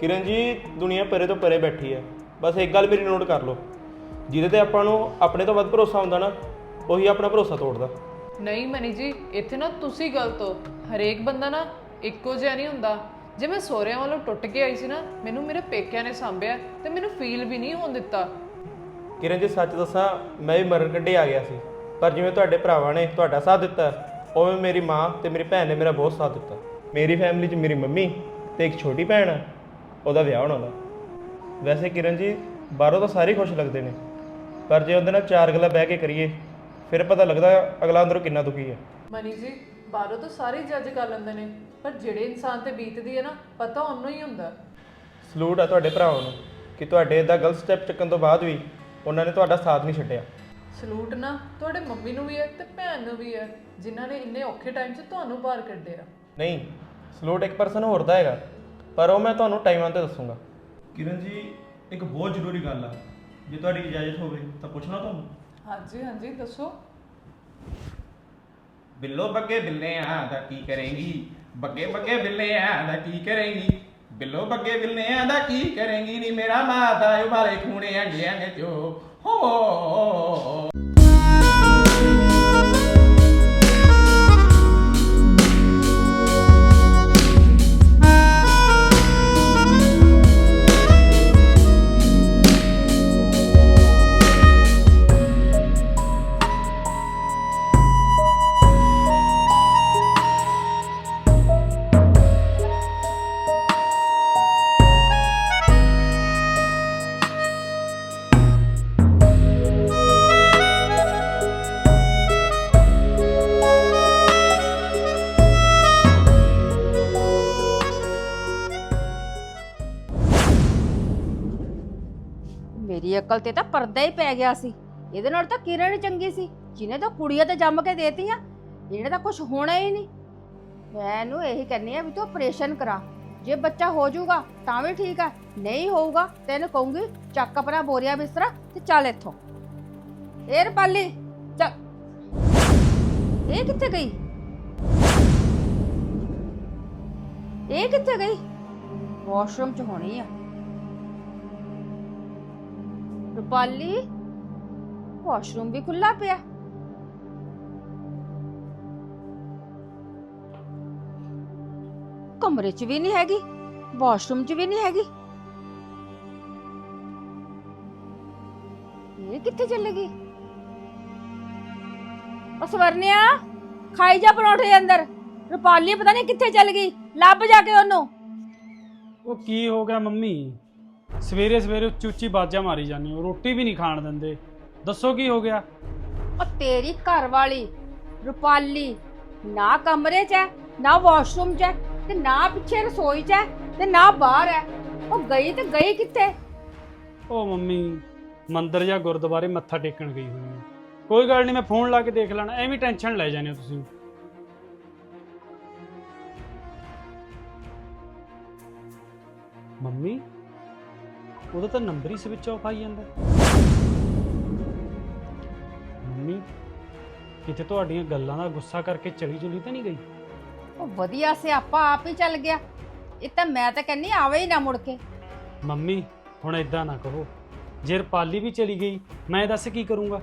ਕਿਰਨ ਜੀ ਦੁਨੀਆ ਪਰੇ ਤੋਂ ਪਰੇ ਬੈਠੀ ਹੈ। ਬਸ ਇੱਕ ਗੱਲ ਮੇਰੀ ਨੋਟ ਕਰ ਲਓ। ਜਿਹਦੇ ਤੇ ਆਪਾਂ ਨੂੰ ਆਪਣੇ ਤੋਂ ਵੱਧ ਭਰੋਸਾ ਹੁੰਦਾ ਨਾ ਉਹੀ ਆਪਣਾ ਭਰੋਸਾ ਤੋੜਦਾ। ਨਹੀਂ ਮਨੀ ਜੀ ਇੱਥੇ ਨਾ ਤੁਸੀਂ ਗਲਤ ਹੋ ਹਰੇਕ ਬੰਦਾ ਨਾ ਇੱਕੋ ਜਿਹਾ ਨਹੀਂ ਹੁੰਦਾ। ਜੇ ਮੈਂ ਸਹੁਰਿਆਂ ਵੱਲੋਂ ਟੁੱਟ ਕੇ ਆਈ ਸੀ ਨਾ ਮੈਨੂੰ ਮੇਰੇ ਪੇਕਿਆਂ ਨੇ ਸਾਂਭਿਆ ਤੇ ਮੈਨੂੰ ਫੀਲ ਵੀ ਨਹੀਂ ਹੋਣ ਦਿੱਤਾ। ਕਿਰਨ ਜੀ ਸੱਚ ਦੱਸਾਂ ਮੈਂ ਵੀ ਮਰਨ ਕੱਢੇ ਆ ਗਿਆ ਸੀ। ਪਰ ਜਿਵੇਂ ਤੁਹਾਡੇ ਭਰਾਵਾਂ ਨੇ ਤੁਹਾਡਾ ਸਾਥ ਦਿੱਤਾ ਉਵੇਂ ਮੇਰੀ ਮਾਂ ਤੇ ਮੇਰੀ ਭੈਣ ਨੇ ਮੇਰਾ ਬਹੁਤ ਸਾਥ ਦਿੱਤਾ। ਮੇਰੀ ਫੈਮਿਲੀ 'ਚ ਮੇਰੀ ਮੰਮੀ ਤੇ ਇੱਕ ਛੋਟੀ ਭੈਣ ਆ ਉਹਦਾ ਵਿਆਹ ਹੋਣ ਵਾਲਾ ਵੈਸੇ ਕਿਰਨ ਜੀ ਬਾਹਰੋਂ ਤਾਂ ਸਾਰੇ ਖੁਸ਼ ਲੱਗਦੇ ਨੇ। ਪਰ ਜੇ ਉਹਦੇ ਨਾਲ ਚਾਰ ਗੱਲਾਂ ਬਹਿ ਕੇ ਕਰੀਏ ਫਿਰ ਪਤਾ ਲੱਗਦਾ ਅਗਲਾ ਅੰਦਰੋਂ ਕਿੰਨਾ ਦੁਖੀ ਹੈ ਮਨੀ ਜੀ ਬਾਹਰੋਂ ਤਾਂ ਸਾਰੇ ਜੱਜ ਕਰ ਲੈਂਦੇ ਨੇ ਪਰ ਜਿਹੜੇ ਇਨਸਾਨ ਤੇ ਬੀਤਦੀ ਹੈ ਨਾ ਪਤਾ ਉਹਨੂੰ ਹੀ ਹੁੰਦਾ। ਸਲੂਟ ਆ ਤੁਹਾਡੇ ਭਰਾਵਾਂ ਨੂੰ ਕਿ ਤੁਹਾਡੇ ਇਦਾਂ ਗਲਤ ਸਟੈਪ ਚੱਕਣ ਤੋਂ ਬਾਅਦ ਵੀ ਉਹਨਾਂ ਨੇ ਤੁਹਾਡਾ ਸਾਥ ਨਹੀਂ ਛੱਡਿਆ। ਸਲੂਟ ਨਾ ਤੁਹਾਡੇ ਮੰਮੀ ਨੂੰ ਵੀ ਹੈ ਤੇ ਭੈਣ ਨੂੰ ਵੀ ਹੈ ਜਿਨ੍ਹਾਂ ਨੇ ਇੰਨੇ ਔਖੇ ਟਾਈਮ 'ਚ ਤੁਹਾਨੂੰ ਬਾਹਰ ਕੱਢਿਆ। ਨਹੀਂ ਸਲੂਟ ਇੱਕ ਪਰਸਨ ਹੋਰ ਦਾ ਹੈਗਾ ਪਰ ਉਹ ਮੈਂ ਤੁਹਾਨੂੰ ਟਾਈਮਾਂ ਤੇ ਦੱਸੂਗਾ। ਕਿਰਨ ਜੀ ਇੱਕ ਬਹੁਤ ਜ਼ਰੂਰੀ ਗੱਲ ਆ। ਜੇ ਤੁਹਾਡੀ ਇਜਾਜ਼ਤ ਹੋਵੇ ਤਾਂ ਪੁੱਛਣਾ ਤੁਹਾਨੂੰ। ਹਾਂਜੀ ਹਾਂਜੀ ਦੱਸੋ। ਬਿੱਲੋ ਬੱਗੇ ਬਿੱਲਿਆਂ ਦਾ ਕੀ ਕਰੇਂਗੀ? ਬੱਗੇ ਬੱਗੇ ਬਿੱਲਿਆਂ ਦਾ ਕੀ ਕਰੇਂਗੀ? ਬਿੱਲੋ ਬੱਗੇ ਬਿੱਲਿਆਂ ਦਾ ਕੀ ਕਰੇਂਗੀ ਨੀ ਮੇਰਾ ਮਾਤਾ ਵਾਲੇ ਖੂਣੇ ਅੰਡਿਆਂ ਨੇ ਜੋ ਹੋ ਮੇਰੀ ਤੇ ਤਾਂ ਪਰਦਾ ਹੀ ਪੈ ਗਿਆ ਸੀ। ਇਹਦੇ ਨਾਲ ਤਾਂ ਕਿਰਨ ਚੰਗੀ ਸੀ। ਜਿਹਨੇ ਤਾਂ ਕੁੜੀਆਂ ਤੇ ਜੰਮ ਕੇ ਦੇਤੀਆਂ, ਇਹਨੇ ਤਾਂ ਕੁਝ ਹੋਣਾ ਹੀ ਨਹੀਂ। ਮੈਂ ਇਹਨੂੰ ਇਹੀ ਕਹਿੰਨੀ ਆ ਵੀ ਤੂੰ ਆਪਰੇਸ਼ਨ ਕਰਾ। ਜੇ ਬੱਚਾ ਹੋ ਜਾਊਗਾ, ਤਾਂ ਵੀ ਠੀਕ ਆ। ਨਹੀਂ ਹੋਊਗਾ ਤੇ ਇਹਨੂੰ ਕਹੂੰਗੀ, ਚੱਕ ਆਪਣਾ ਬੋਰੀਆ ਬਿਸਤਰਾ ਤੇ ਚੱਲ ਇੱਥੋਂ। ਇਹ ਰਪਾਲੀ ਚੱਲ। ਇਹ ਕਿੱਥੇ ਗਈ? ਇਹ ਕਿੱਥੇ ਗਈ? ਵਾਸ਼ਰੂਮ ਚ ਹੋਣੀ ਆ। ਰੁਪਾਲੀ, ਵਾਸ਼ਰੂਮ ਵੀ ਖੁੱਲਾ ਪਿਆ। ਕਮਰੇ 'ਚ ਵੀ ਨਹੀਂ ਹੈਗੀ, ਵਾਸ਼ਰੂਮ 'ਚ ਵੀ ਨਹੀਂ ਹੈਗੀ। ਇਹ ਕਿੱਥੇ ਚੱਲੇਗੀ ਉਹ ਸਵਰਨਿਆ, ਖਾਈ ਜਾ ਪਰੌਂਠੇ ਅੰਦਰ। ਰੁਪਾਲੀ ਪਤਾ ਨਹੀਂ ਕਿੱਥੇ ਚੱਲ ਗਈ, ਲੱਭ ਜਾ ਕੇ ਉਹਨੂੰ। ਉਹ ਕੀ ਹੋ ਗਿਆ ਮੰਮੀ? ਸਵੇਰੇ ਸਵੇਰੇ ਉੱਚੀ ਉੱਚੀ ਬਾਜਾਂ ਮਾਰੀ ਜਾਂਦੇ ਹੋ ਰੋਟੀ ਵੀ ਨਹੀਂ ਖਾਣ ਦਿੰਦੇ। ਦੱਸੋ ਕੀ ਹੋ ਗਿਆ? ਉਹ ਤੇਰੀ ਘਰ ਵਾਲੀ ਰੁਪਾਲੀ ਨਾ ਕਮਰੇ 'ਚ ਹੈ ਨਾ ਵਾਸ਼ਰੂਮ 'ਚ ਹੈ ਤੇ ਨਾ ਪਿੱਛੇ ਰਸੋਈ 'ਚ ਹੈ ਤੇ ਨਾ ਬਾਹਰ ਹੈ। ਉਹ ਗਈ ਤੇ ਗਈ ਕਿੱਥੇ? ਉਹ ਮੰਮੀ ਮੰਦਿਰ ਜਾਂ ਗੁਰਦੁਆਰੇ ਮੱਥਾ ਟੇਕਣ ਗਈ ਹੋਈ ਹੈ। ਕੋਈ ਗੱਲ ਨਹੀਂ ਮੈਂ ਫੋਨ ਲਾ ਕੇ ਦੇਖ ਲੈਣਾ ਐਵੇਂ ਟੈਨਸ਼ਨ ਲੈ ਜਾਂਦੇ ਹੋ ਤੁਸੀਂ। ਮੰਮੀ ਉਹਦਾ ਤਾਂ ਨੰਬਰ ਹੀ ਸਵਿਚ ਆਫ ਆਈ ਜਾਂਦਾ। ਮੰਮੀ ਕਿਤੇ ਤੁਹਾਡੀਆਂ ਗੱਲਾਂ ਦਾ ਗੁੱਸਾ ਕਰਕੇ ਚਲੀ ਚੁਲੀ ਤਾਂ ਨਹੀਂ ਗਈ? ਉਹ ਵਧੀਆ ਸਿਆਪਾ ਆਪ ਹੀ ਚੱਲ ਗਿਆ। ਇਹ ਤਾਂ ਮੈਂ ਤਾਂ ਕਹਿੰਨੀ ਆਵੇ ਹੀ ਨਾ ਮੁੜ ਕੇ। ਮੰਮੀ ਹੁਣ ਇਦਾਂ ਨਾ ਕਹੋ। ਜੇ ਰਪਾਲੀ ਵੀ ਚਲੀ ਗਈ ਮੈਂ ਦੱਸ ਕੀ ਕਰੂੰਗਾ?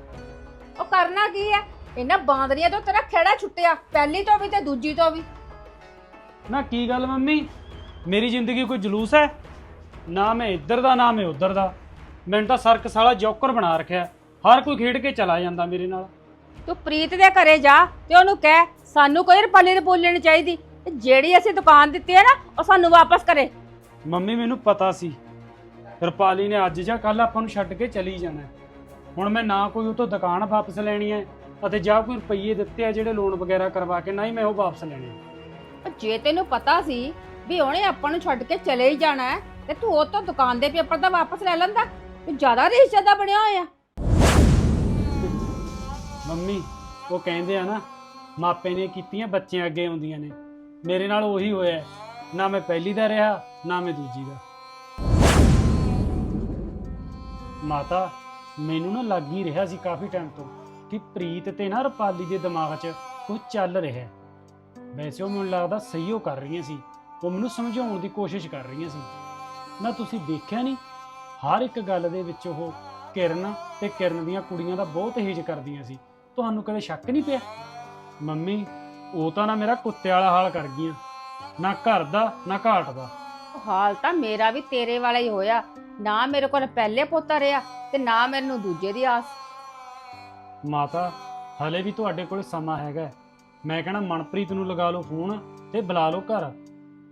ਉਹ ਕਰਨਾ ਕੀ ਹੈ? ਇਹਨਾਂ ਬਾਂਦਰੀਆਂ ਤੋਂ ਤੇਰਾ ਖੇੜਾ ਛੁੱਟਿਆ ਪਹਿਲੀ ਤੋਂ ਵੀ ਤੇ ਦੂਜੀ ਤੋਂ ਵੀ। ਨਾ ਕੀ ਗੱਲ ਮੰਮੀ? ਮੇਰੀ ਜ਼ਿੰਦਗੀ ਕੋਈ ਜਲੂਸ ਹੈ? ਨਾ ਮੈਂ ਇੱਧਰ ਦਾ ਨਾ ਮੈਂ ਉੱਧਰ ਦਾ। ਮੈਨੂੰ ਤਾਂ ਸਰਕਸ ਵਾਲਾ ਜੋਕਰ ਬਣਾ ਰੱਖਿਆ ਹਰ ਕੋਈ ਖੇਡ ਕੇ ਚਲਾ ਜਾਂਦਾ ਮੇਰੇ ਨਾਲ। ਤੂੰ ਪ੍ਰੀਤ ਦੇ ਘਰੇ ਜਾ ਤੇ ਉਹਨੂੰ ਕਹਿ ਸਾਨੂੰ ਕੋਈ ਰੁਪਾਲੀ ਦੇ ਬੋਲਣੀ ਚਾਹੀਦੀ। ਤੇ ਜਿਹੜੀ ਅਸੀਂ ਦੁਕਾਨ ਦਿੱਤੀ ਹੈ ਨਾ ਉਹ ਸਾਨੂੰ ਵਾਪਸ ਕਰੇ। ਮੰਮੀ ਮੈਨੂੰ ਪਤਾ ਸੀ। ਰਪਾਲੀ ਨੇ ਅੱਜ ਜਾਂ ਕੱਲ ਆਪਾਂ ਨੂੰ ਛੱਡ ਕੇ ਚਲੀ ਜਾਣਾ ਹੈ। ਹੁਣ ਮੈਂ ਨਾ ਕੋਈ ਉਹ ਤੋਂ ਦੁਕਾਨ ਵਾਪਸ ਲੈਣੀ ਹੈ ਅਤੇ ਜਾਂ ਕੋਈ ਰੁਪਈਏ ਦਿੱਤੇ ਆ ਜਿਹੜੇ ਲੋਨ ਵਗੈਰਾ ਕਰਵਾ ਕੇ ਨਾ ਹੀ ਮੈਂ ਉਹ ਵਾਪਸ ਲੈਣੇ ਜੇ ਤੈਨੂੰ ਪਤਾ ਸੀ ਵੀ ਉਹਨੇ ਆਪਾਂ ਨੂੰ ਛੱਡ ਕੇ ਚਲੇ ਹੀ ਜਾਣਾ ਹੈ ਤੇ ਤੂੰ ਉਹ ਤੋਂ ਦੁਕਾਨ ਦੇ ਪੇਪਰ ਦਾ ਵਾਪਸ ਲੈ ਲੈਂਦਾ? ਤੂੰ ਜ਼ਿਆਦਾ ਰਿਸ਼ਤੇਦਾਰ ਬਣਿਆ ਹੋਇਆ। ਮੰਮੀ, ਉਹ ਕਹਿੰਦੇ ਆ ਨਾ, ਮਾਪੇ ਨੇ ਕੀਤੀਆਂ ਬੱਚਿਆਂ ਅੱਗੇ ਆਉਂਦੀਆਂ ਨੇ। ਮੇਰੇ ਨਾਲ ਉਹੀ ਹੋਇਆ ਹੈ। ਨਾ ਮੈਂ ਪਹਿਲੀ ਦਾ ਰਿਹਾ, ਨਾ ਮੈਂ ਦੂਜੀ ਦਾ। ਮਾਤਾ, ਮੈਨੂੰ ਨਾ ਲੱਗ ਹੀ ਰਿਹਾ ਸੀ ਕਾਫੀ ਟਾਈਮ ਤੋਂ ਕਿ ਪ੍ਰੀਤ ਤੇ ਨਾ ਰਪਾਲੀ ਦੇ ਦਿਮਾਗ 'ਚ ਕੁਝ ਚੱਲ ਰਿਹਾ ਹੈ। ਵੈਸੇ ਉਹ ਮੈਨੂੰ ਲੱਗਦਾ ਸਹੀ ਉਹ ਕਰ ਰਹੀਆਂ ਸੀ। ਉਹ ਮੈਨੂੰ ਸਮਝਾਉਣ ਦੀ ਕੋਸ਼ਿਸ਼ ਕਰ ਰਹੀਆਂ ਸੀ। ਨਾ ਤੁਸੀਂ ਦੇਖਿਆ ਨਹੀਂ? ਹਰ ਇੱਕ ਗੱਲ ਦੇ ਵਿੱਚ ਉਹ ਕਿਰਨ ਤੇ ਕਿਰਨ ਦੀਆਂ ਕੁੜੀਆਂ ਦਾ ਬਹੁਤ ਹੇਜ ਕਰਦੀਆਂ ਸੀ। ਤੁਹਾਨੂੰ ਕਦੇ ਸ਼ੱਕ ਨਹੀਂ ਪਿਆ? ਮੰਮੀ ਉਹ ਤਾਂ ਨਾ ਮੇਰਾ ਕੁੱਤੇ ਵਾਲਾ ਹਾਲ ਕਰ ਗਈਆਂ। ਨਾ ਘਰ ਦਾ ਨਾ ਘਾਟ ਦਾ। ਹਾਲ ਤਾਂ ਮੇਰਾ ਵੀ ਤੇਰੇ ਵਾਲਾ ਹੀ ਹੋਇਆ। ਨਾ ਮੇਰੇ ਕੋਲ ਪਹਿਲੇ ਪੁੱਤ ਰਿਹਾ ਤੇ ਨਾ ਮੈਨੂੰ ਦੂਜੇ ਦੀ ਆਸ। ਮਾਤਾ ਹਲੇ ਵੀ ਤੁਹਾਡੇ ਕੋਲ ਸਮਾਂ ਹੈਗਾ ਹੈ। ਮੈਂ ਕਹਣਾ ਮਨਪ੍ਰੀਤ ਨੂੰ ਲਗਾ ਲਓ ਫੋਨ ਤੇ ਬੁਲਾ ਲਓ ਘਰ।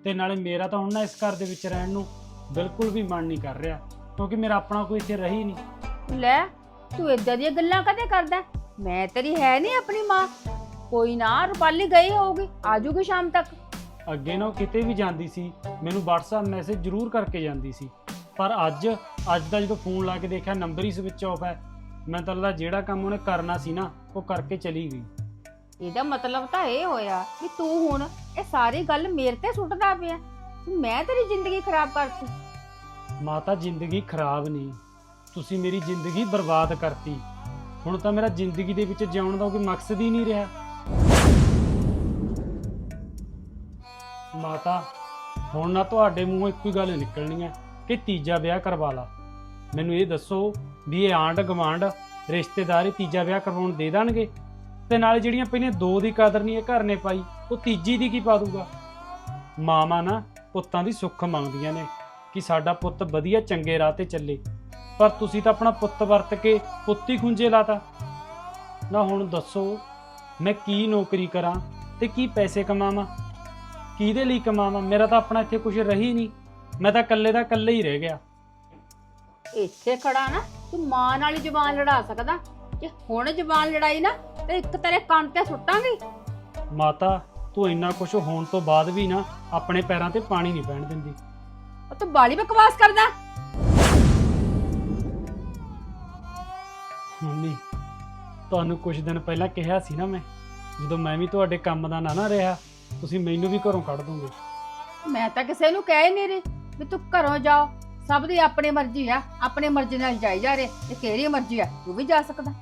ਤੇ ਨਾਲੇ ਮੇਰਾ ਤਾਂ ਹੁਣ ਨਾ ਇਸ ਘਰ ਦੇ ਵਿੱਚ ਰਹਿਣ ਨੂੰ ਬਿਲਕੁਲ ਵੀ ਮਨ ਨਹੀਂ ਕਰ ਰਿਹਾ ਕਿਉਂਕਿ ਮੇਰਾ ਆਪਣਾ ਕੋਈ ਇੱਥੇ ਰਹੀ ਨਹੀਂ। ਲੈ ਤੂੰ ਇਦਾਂ ਦੀਆਂ ਗੱਲਾਂ ਕਦੇ ਕਰਦਾ ਮੈਂ ਤੇਰੀ ਹੈ ਨਹੀਂ ਆਪਣੀ ਮਾਂ। ਕੋਈ ਨਾ ਰੁਪਾਲੀ ਗਈ ਹੋਊਗੀ ਆਜੂਗੀ ਸ਼ਾਮ ਤੱਕ। ਅੱਗੇ ਨਾ ਉਹ ਕਿਤੇ ਵੀ ਜਾਂਦੀ ਸੀ ਮੈਨੂੰ WhatsApp ਮੈਸੇਜ ਜ਼ਰੂਰ ਕਰਕੇ ਜਾਂਦੀ ਸੀ। ਪਰ ਅੱਜ ਅੱਜ ਦਾ ਜਦੋਂ ਫੋਨ ਲਾ ਕੇ ਦੇਖਿਆ ਨੰਬਰ ਹੀ ਸਵਿਚ ਆਫ ਹੈ। ਮੈਂ ਤਾਂ ਲੱਗਦਾ ਜਿਹੜਾ ਕੰਮ ਉਹਨੇ ਕਰਨਾ ਸੀ ਨਾ ਉਹ ਕਰਕੇ ਚਲੀ ਗਈ। ਇਹਦਾ ਮਤਲਬ ਤਾਂ ਇਹ ਹੋਇਆ ਵੀ ਤੂੰ ਹੁਣ ਇਹ ਸਾਰੀ ਗੱਲ ਮੇਰੇ ਤੇ ਸੁੱਟਦਾ ਪਿਆ। ਮੈਂ ਤੇਰੀ ਜ਼ਿੰਦਗੀ ਖਰਾਬ ਕਰਤੀ। ਮਾਤਾ, ਜ਼ਿੰਦਗੀ ਖਰਾਬ ਨਹੀਂ। ਤੁਸੀਂ ਮੇਰੀ ਜ਼ਿੰਦਗੀ ਬਰਬਾਦ ਕਰਤੀ। ਹੁਣ ਤਾਂ ਮੇਰਾ ਜ਼ਿੰਦਗੀ ਦੇ ਵਿੱਚ ਜਿਉਣ ਦਾ ਕੋਈ ਮਕਸਦ ਹੀ ਨਹੀਂ ਰਿਹਾ। ਮਾਤਾ, ਹੁਣ ਨਾ ਤੁਹਾਡੇ ਮੂੰਹੋਂ ਇੱਕੋ ਹੀ ਗੱਲ ਨਿਕਲਣੀ ਹੈ ਕਿ ਤੀਜਾ ਵਿਆਹ ਕਰਵਾ ਲਾ। ਮੈਨੂੰ ਇਹ ਦੱਸੋ ਵੀ ਇਹ ਆਂਡ ਗਵਾਂਡ ਰਿਸ਼ਤੇਦਾਰੀ ਤੀਜਾ ਵਿਆਹ ਕਰਵਾਉਣ ਦੇ ਦੇਣਗੇ? ਤੇ ਨਾਲੇ ਜਿਹੜੀਆਂ ਪਹਿਲਾਂ ਦੋ ਦੀ ਕਦਰ ਨਹੀਂ ਇਹ ਘਰ ਨੇ ਪਾਈ, ਉਹ ਤੀਜੀ ਦੀ ਕੀ ਪਾ ਦੂਗਾ? ਮਾਮਾ ਨਾ ਪੁੱਤਾਂ ਦੀ ਸੁੱਖ ਮੰਗਦੀਆਂ ਨੇ ਕਿ ਸਾਡਾ ਪੁੱਤ ਵਧੀਆ ਚੰਗੇ ਰਾਹ ਤੇ ਚੱਲੇ। ਪਰ ਤੁਸੀਂ ਤਾਂ ਆਪਣਾ ਪੁੱਤ ਵਰਤ ਕੇ ਪੁੱਤੀ ਖੁੰਝੇ ਲਾਤਾ। ਨਾ ਹੁਣ ਦੱਸੋ ਮੈਂ ਕੀ ਨੌਕਰੀ ਕਰਾਂ ਤੇ ਕੀ ਪੈਸੇ ਕਮਾਵਾਂ? ਕਿਹਦੇ ਲਈ ਕਮਾਵਾਂ? ਮੇਰਾ ਤਾਂ ਆਪਣਾ ਇੱਥੇ ਕੁਝ ਰਹੀ ਨਹੀਂ। ਮੈਂ ਤਾਂ ਇਕੱਲੇ ਦਾ ਇਕੱਲੇ ਹੀ ਰਹਿ ਗਿਆ। ਇੱਥੇ ਖੜਾ ਨਾ ਤੂੰ ਮਾਂ ਨਾਲ ਹੀ ਜ਼ੁਬਾਨ ਲੜਾ ਸਕਦਾ। ਜੇ ਹੁਣ ਜ਼ੁਬਾਨ ਲੜਾਈ ਨਾ ਤੇ ਇੱਕ ਤੇਰੇ ਕੰਨ ਤੇ ਸੁੱਟਾਂਗੀ। ਮਾਤਾ ਤੂੰ ਇੰਨਾ ਕੁਝ ਹੋਣ ਤੋਂ ਬਾਅਦ ਵੀ ਨਾ ਆਪਣੇ ਪੈਰਾਂ ਤੇ ਪਾਣੀ ਨਹੀਂ ਪੈਣ ਦਿੰਦੀ। ਉਹ ਤੂੰ ਬਾਲੀ ਬਕਵਾਸ ਕਰਦਾ। ਮੰਮੀ ਤੁਹਾਨੂੰ ਕੁਝ ਦਿਨ ਪਹਿਲਾਂ ਕਿਹਾ ਸੀ ਨਾ ਮੈਂ ਜਦੋਂ ਮੈਂ ਵੀ ਤੁਹਾਡੇ ਕੰਮ ਦਾ ਨਾ ਨਾ ਰਿਹਾ ਤੁਸੀਂ ਮੈਨੂੰ ਵੀ ਘਰੋਂ ਕੱਢ ਦੋਗੇ। ਮੈਂ ਤਾਂ ਕਿਸੇ ਨੂੰ ਕਹਿ ਹੀ ਨਹੀਂ ਰਹੀ ਵੀ ਤੂੰ ਘਰੋਂ ਜਾਓ। ਸਭ ਦੀ ਆਪਣੀ ਮਰਜ਼ੀ ਆ ਆਪਣੀ ਮਰਜ਼ੀ ਨਾਲ ਜਾਈ ਜਾ ਰਹੇ ਇਹ ਤੇਰੀ ਮਰਜ਼ੀ ਆ ਤੂੰ ਵੀ ਜਾ ਸਕਦਾ।